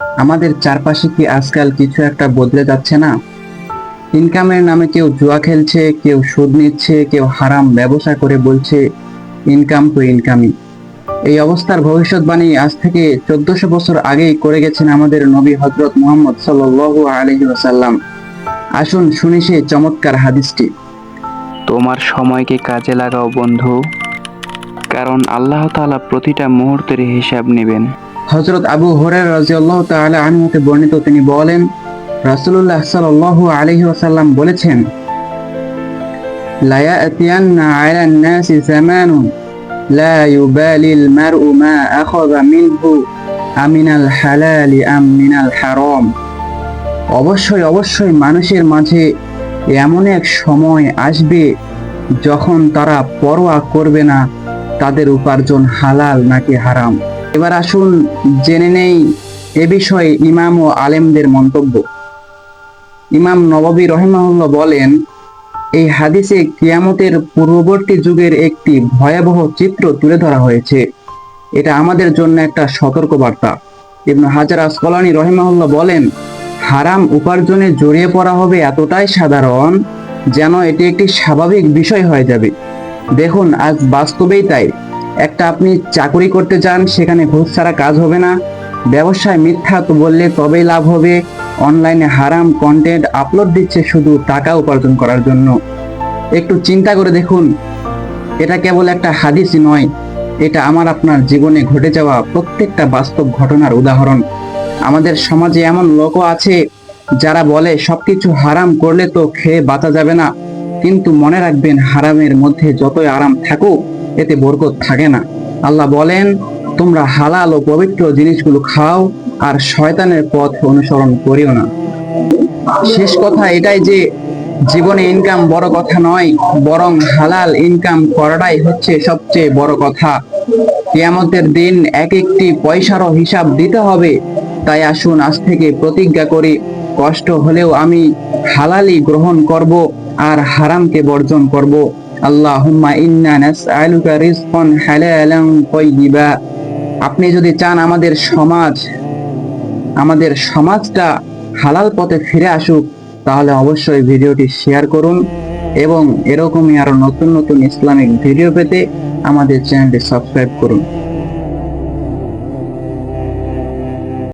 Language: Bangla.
আমাদের চারপাশে কি আজকাল কিছু একটা বদলে যাচ্ছে না? ইনকামের নামে কেউ জুয়া খেলছে, কেউ সুদ নিচ্ছে, কেউ হারাম ব্যবসা করে বলছে, ইনকাম তো ইনকামই। এই অবস্থার ভবিষ্যৎবাণী আজ থেকে চোদ্দশো বছর আগেই করে গেছেন আমাদের নবী হজরত মোহাম্মদ সাল্লু আলহি ওসাল্লাম আসুন শুনি সেই চমৎকার হাদিসটি। তোমার সময়কে কাজে লাগাও বন্ধু, কারণ আল্লাহ তাআলা প্রতিটা মুহূর্তের হিসাব নেবেন। হজরত আবু হরের রাজিয়াল্লাহ তাআলা আনহুতে বর্ণিত তিনি বলেন, রাসূলুল্লাহ সাল্লাল্লাহু আলাইহি ওয়াসাল্লাম বলেছেন, লা ইয়াতিয়ান্না আলান নাসি লা ইউবালিল মিনহু আমিনাল হালালি অবশ্যই অবশ্যই মানুষের মাঝে এমন এক সময় আসবে যখন তারা পরোয়া করবে না, তাদের উপার্জন হালাল নাকি হারাম। এবার আসুন জেনে নেই এ বিষয়ে ইমাম ও আলেমদের মন্তব্য। ইমাম নববী রহিমাহুল্লাহ বলেন, এই হাদিসে কিয়ামতের পূর্ববর্তী যুগের একটি ভয়াবহ চিত্র তুলে ধরা হয়েছে। এটা আমাদের জন্য একটা সতর্ক বার্তা ইবনু হাজার আসকলানি রহিমাহুল্লাহ বলেন, হারাম উপার্জনে জড়িয়ে পড়া হবে এতটাই সাধারণ যেন এটি একটি স্বাভাবিক বিষয় হয়ে যাবে। দেখুন, আজ বাস্তবেই তাই। একটা আপনি চাকরি করতে চান, সেখানে ঘুষ ছাড়া কাজ হবে না। ব্যবসায় মিথ্যা তো বললে তবেই লাভ হবে। অনলাইনে হারাম কন্টেন্ট আপলোড দিচ্ছে শুধু টাকা উপার্জন করার জন্য। একটু চিন্তা করে দেখুন, এটা কেবল একটা হাদিসই নয়, এটা আমার আপনার জীবনে ঘটে যাওয়া প্রত্যেকটা বাস্তব ঘটনার উদাহরণ। আমাদের সমাজে এমন লোকও আছে, যারা বলে, সবকিছু হারাম করলে তো খেয়ে বাঁচা যাবে না। কিন্তু মনে রাখবেন, হারামের মধ্যে যতই আরাম থাকুক এতে বরকত থাকে না। আল্লাহ বলেন, তোমরা হালাল ও পবিত্র জিনিসগুলো খাও আর শয়তানের পথ অনুসরণ করিও না। শেষ কথা এটাই যে, জীবনে ইনকাম বড় কথা নয়, বরং হালাল ইনকাম করাটাই হচ্ছে সবচেয়ে বড় কথা। কিয়ামতের দিন এক একটি পয়সারও হিসাব দিতে হবে। তাই আসুন, আজ থেকে প্রতিজ্ঞা করি, কষ্ট হলেও আমি হালালি গ্রহণ করব আর হারামকে বর্জন করব। আপনি যদি চান আমাদের সমাজ, আমাদের সমাজটা হালাল পথে ফিরে আসুক, তাহলে অবশ্যই ভিডিওটি শেয়ার করুন এবং এরকমই আরও নতুন নতুন ইসলামিক ভিডিও পেতে আমাদের চ্যানেলটি সাবস্ক্রাইব করুন।